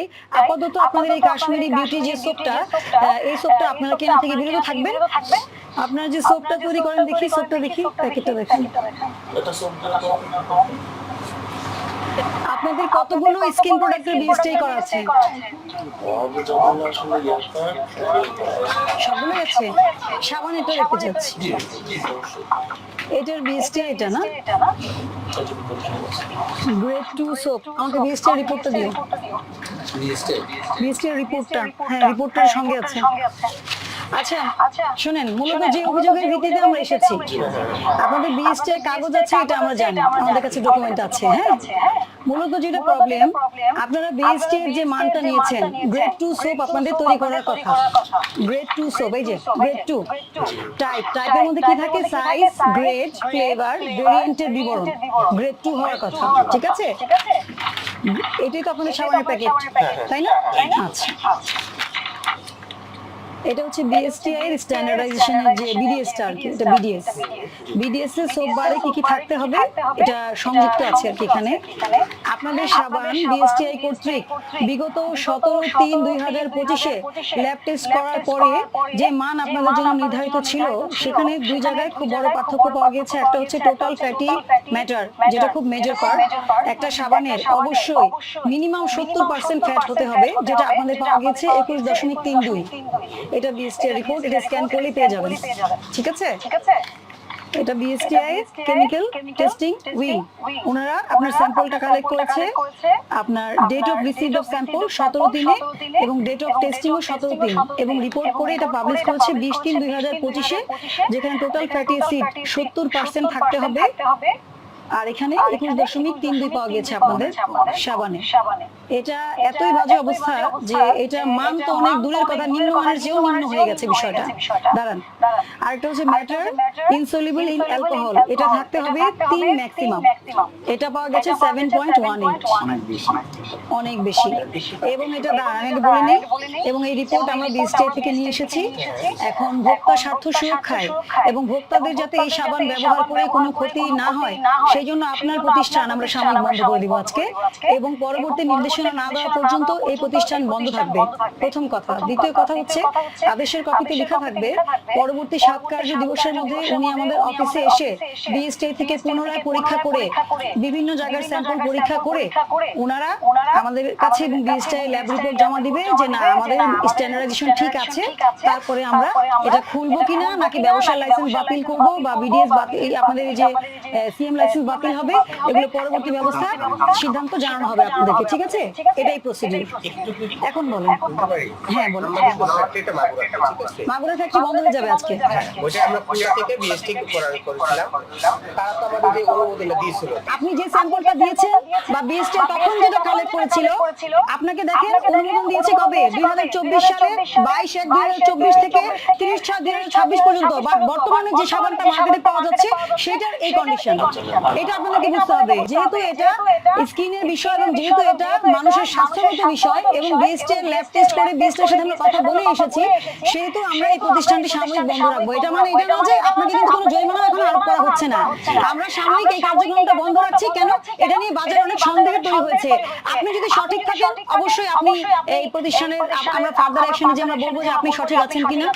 চাই আপাতত আপনাদের এই কাশ্মীরি বিউটি যে সোপটা এই সোপটা আপনারা কেনা থেকে বিরত থাকবেন। আপনারা যে সোপটা তৈরি করেন দেখি সোপটা দেখি প্যাকেটটা দেখি। আপনাদের কতগুলো স্কিন প্রোডাক্টের বিএসটি করা আছে? সবগুলো আছে? সাবান এটা রেখে যাচ্ছি এটার বিএসটি এটা না? গ্রেড টু সোপ আমাকে বিএসটি রিপোর্টটা দিও। বিএসটি বিএসটি রিপোর্টটা হ্যাঁ রিপোর্টটার সঙ্গে আছে। আচ্ছা শুনেন মূলত যে অভিযোগের ভিত্তিতে আমরা এসেছি আপনাদের বিএসটি কাগজ আছে এটা আমরা জানি। আমাদের কাছে ডকুমেন্ট আছে হ্যাঁ? মূলত যেটা প্রবলেম আপনারা বিএসটি এর যে মানটা নিয়েছেন গ্রেড টু সোপ আপনাদের তৈরি করার কথা। গ্রেড টু সোপ এই যে গ্রেড টু টাইপ টাইপের মধ্যে কি থাকে? সাইজ গ্রেড ফ্লেভার ভেরিয়েন্টের বিবরণ। গ্রেড টু হওয়ার কথা। ঠিক আছে? এটাই তো আপনাদের সাবানের প্যাকেট তাই না? আচ্ছা। এটা হচ্ছে বিএসটিআই এর স্ট্যান্ডার্ডাইজেশনের যে বিডিএস আর কি এটা বিডিএস বিডিএস এর সোপ বারে কি কি থাকতে হবে? এটা সংযুক্ত আছে আর কি এখানে। আপনাদের সাবান বিএসটিআই কর্তৃক বিগত সতেরো তিন দুই হাজার পঁচিশে ল্যাব টেস্ট করার পরে যে মান আপনাদের জন্য নির্ধারিত ছিল সেখানে দুই জায়গায় খুব বড় পার্থক্য পাওয়া গেছে। একটা হচ্ছে টোটাল ফ্যাটি ম্যাটার যেটা খুব মেজর পার্ট একটা সাবানের অবশ্যই মিনিমাম সত্তর পার্সেন্ট ফ্যাট হতে হবে যেটা আপনাদের পাওয়া গেছে একুশ দশমিক তিন দুই এটা বিএসটিআই রিপোর্ট এটা স্ক্যান করলেই পেয়ে যাবেন। ঠিক আছে? ঠিক আছে? এটা বিএসটিআই কেমিক্যাল টেস্টিং উইং ওনারা আপনার স্যাম্পলটা কালেক্ট করেছে। আপনার date of receive of sample সতেরো দিনে এবং ডেট অফ টেস্টিং ও সতেরো দিন। এবং রিপোর্ট করে এটা পাবলিশ করেছে বিশ তিন দুই হাজার পঁচিশে যেখানে টোটাল ফ্যাটি অ্যাসিড সত্তর পার্সেন্ট থাকতে হবে। আর এখানে একুশ দশমিক তিন দুই পাওয়া গেছে আপনাদের সাবানে। এটা এতই বাজে অবস্থা যে এটা মান তো অনেক দূরের কথা নিম্নমানের চেয়েও নিম্ন হয়ে গেছে বিষয়টা। দাঁড়ান। আরেকটা হচ্ছে ম্যাটার ইনসলিবল ইন অ্যালকোহল এটা থাকতে হবে তিন ম্যাক্সিমাম এটা পাওয়া গেছে সেভেন পয়েন্ট ওয়ান এইট অনেক বেশি। এবং এটা দাঁড়ান আগে বলে নিই। এবং এই রিপোর্ট আমরা বিএসটিআই থেকে নিয়ে এসেছি। এখন ভোক্তা স্বার্থ সুরক্ষায় এবং ভোক্তাদের যাতে এই সাবান ব্যবহার করে কোনো ক্ষতি না হয় সেই জন্য আপনার প্রতিষ্ঠান আমরা সাময়িক বন্ধ করে দিব আজকে। এবং পরবর্তী নির্দেশনা না দেওয়া পর্যন্ত এই প্রতিষ্ঠান বন্ধ থাকবে। প্রথম কথা। দ্বিতীয় কথা হচ্ছে, আদেশের কপিতে লেখা থাকবে, পরবর্তী সাত কার্য দিবসের মধ্যে উনি আমাদের অফিসে এসে বিএসটিআই থেকে পুনরায় পরীক্ষা করে, বিভিন্ন জায়গার স্যাম্পল পরীক্ষা করে ওনারা আমাদের কাছে বিএসটিআই ল্যাব রিপোর্ট জমা দিবে যে, না, আমাদের স্ট্যান্ডার্ডাইজেশন ঠিক আছে, তারপরে আমরা এটা খুলবো কিনা, নাকি ব্যবসার লাইসেন্স বাতিল করব বা বিডিএস বাতিল, আপনাদের যে সিএম লাইসেন্স বাতিল হবে, এগুলো পরবর্তী ব্যবস্থা সিদ্ধান্ত জানানো হবে আপনাদেরকে। ঠিক আছে? এটাই প্রসিডিউর এখন বলেন। হ্যাঁ বলুন। মাগুরা আছে? মাগুরা ফ্যাক্টরি বন্ধ হয়ে যাবে আজকে। আমরা থেকে বিএসটি করার করেছিলাম। তারা তো আমাদের যে অনুমোদনটা দিয়েছিল। আপনি যে স্যাম্পলটা দিয়েছেন বা বিএসটি তখন যেটা কালেক্ট করেছিল আপনাকে দেখেন অনুমোদন দিয়েছে কবে? দুই হাজার চব্বিশ সালে বাইশ এক দুই হাজার চব্বিশ থেকে তিরিশ ছয় দুই হাজার ছাব্বিশ পর্যন্ত বা বর্তমানে যে সাবানটা মার্কেটে পাওয়া যাচ্ছে সেটার এই কন্ডিশন এটা আপনাদেরকে বুঝতে হবে। যেহেতু এটা স্কিনের বিষয় এবং যেহেতু এটা মানুষের স্বাস্থ্যগত বিষয় এবং বিএসটি এর ল্যাব টেস্ট করে বিএসটি সাথে আমরা কথা বলে এসেছি। সেহেতু আমরা এই প্রতিষ্ঠানটি সাময়িক বন্ধ রাখব। এটা মানে এটা না যে আপনাকে কিন্তু কোনো জরিমানা এখন আরোপ করা হচ্ছে না। আমরা সাময়িক এই কার্যক্রমটা বন্ধ রাখছি কেন? এটা নিয়ে বাজারে অনেক সন্দেহ তৈরি হয়েছে আপনি যদি সঠিক থাকেন অবশ্যই আপনি এই প্রতিষ্ঠানের আমরা ফার্দার অ্যাকশনে যে আমরা বলব যে আপনি সঠিক আছেন কিনা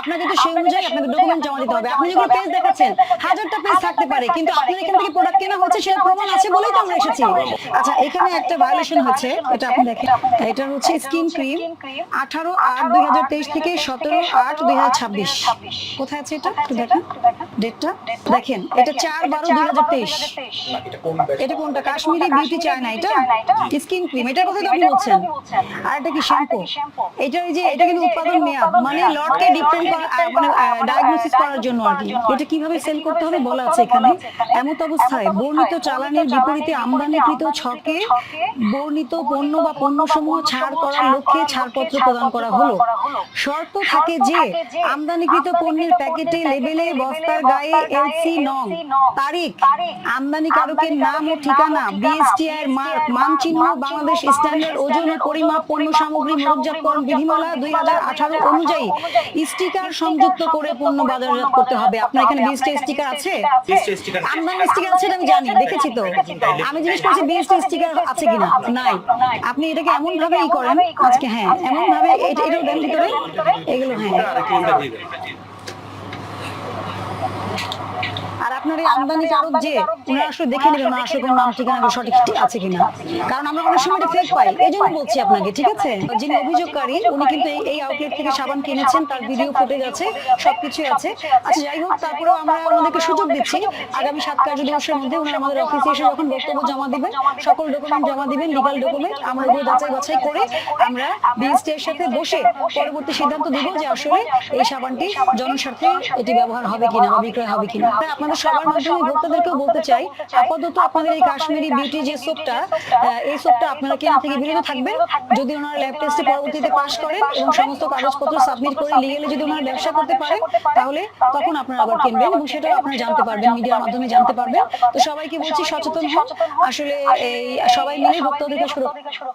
আপনাকে তো সেই অনুযায়ী আপনাকে ডকুমেন্ট জমা দিতে হবে আপনি যেগুলো পেজ দেখাচ্ছেন হাজারটা পেজ থাকতে পারে কিন্তু আপনার এখান থেকে প্রোডাক্ট কেনা হচ্ছে সেটা প্রমাণ আছে বলেই তো আমরা এসেছি আচ্ছা এখানে একটা ভায়োলেশন হচ্ছে এটা আপনি দেখেন। এটা হচ্ছে স্কিন ক্রিম আঠারো আট দুই হাজার তেইশ থেকে সতেরো আট দুই হাজার ছাব্বিশ। কোথায় আছে এটা? একটু দেখেন। ডেটটা দেখেন এটা চার বারো দুই হাজার তেইশ। এটা কোন ব্যাচ এটা কোনটা? কাশ্মীরি বিউটি চায় না এটা স্কিন ক্রিম এটার কথা তো আপনি বলছেন। আর এটা কি শ্যাম্পু এটা এই যে এটা কিন্তু উৎপাদন মেয়াদ মানে লটকে ডিপেন্ড করা মানে ডায়াগনোসিস করার জন্য আর কি। এটা কীভাবে সেল করতে হবে বলা আছে এখানে? এমত অবস্থায় বর্ণিত চালানের বিপরীতে আমদানিকৃত ছকে বর্ণিত পণ্য বা পণ্যসমূহ ছাড় করার লক্ষ্যে ছাড়পত্র প্রদান করা হলো। শর্ত থাকে যে আমদানিকৃত পণ্যের প্যাকেটে লেবেলে বস্তার গায়ে এলসি নং তারিখ আমদানিকারকের নাম ও ঠিকানা. বিএসটিআই এর মার্ক মানচিহ্ন বাংলাদেশ স্ট্যান্ডার্ড ওজন ও পরিমাপ পণ্য সামগ্রী মোড়কজাতকরণ বিধিমালা দুই হাজার আঠারো অনুযায়ী স্টিকার সংযুক্ত করে পণ্য বাজারজাত করতে হবে। আপনার এখানে বিএসটি স্টিকার আছে? আমদানি স্টিকার আছে। আমি জানি দেখেছি তো। আমি জিজ্ঞেস করছি বিএসটি স্টিকার আছে কিনা? নাই। আপনি এটাকে এমন ভাবে ই করেন আজকে হ্যাঁ এমন ভাবে এটা এটাও দেন ভিতরে এগুলো হ্যাঁ আর ক্রিমটা দিয়ে দেন আর আপনার এই আমদানি কারক যে ওনারা আসলে দেখে নেবেন ওনার আসলে কোনো নাম ঠিকানা সঠিক ঠিক আছে কিনা। কারণ আমরা অনেক সময় ফেক পাই। এই জন্য বলছি আপনাকে ঠিক আছে? যিনি অভিযোগকারী উনি কিন্তু এই- আউটলেট থেকে সাবান কিনেছেন তার ভিডিও ফুটেজ আছে সবকিছুই আছে। আচ্ছা যাই হোক তারপরেও আমরা ওনাদেরকে সুযোগ দিচ্ছি। আগামী সাত কার্য দিবসের মধ্যে ওনারা আমাদের অফিসে এসে যখন বক্তব্য জমা দিবেন সকল ডকুমেন্ট জমা দিবেন লিগাল ডকুমেন্ট আমরা ওগুলো যাচাই বাছাই করে আমরা বিএসটি এর সাথে বসে পরবর্তী সিদ্ধান্ত দিব যে আসলে এই সাবানটি জনস্বার্থে এটি ব্যবহার হবে কিনা বা বিক্রয় হবে কিনা আপনাদের মাধ্যমে ভোক্তাদেরকেও বলতে চাই, আপাতত আপনাদের এই কাশ্মীরি বিউটি যে সোপটা এই সোপটা আপনারা কেনা থেকে বিরত থাকবেন। যদি ওনারা ল্যাব টেস্টে পরবর্তীতে পাশ করেন এবং সমস্ত কাগজপত্র সাবমিট করে লিগেলে যদি ওনারা ব্যবসা করতে পারেন, তাহলে তখন আপনারা আবার কিনবেন এবং সেটাও আপনারা জানতে পারবেন মিডিয়ার মাধ্যমে জানতে পারবেন। তো সবাইকে বলছি সচেতন হন। আসলে এই সবাই মিলে ভোক্তাদেরকে সুরক্ষা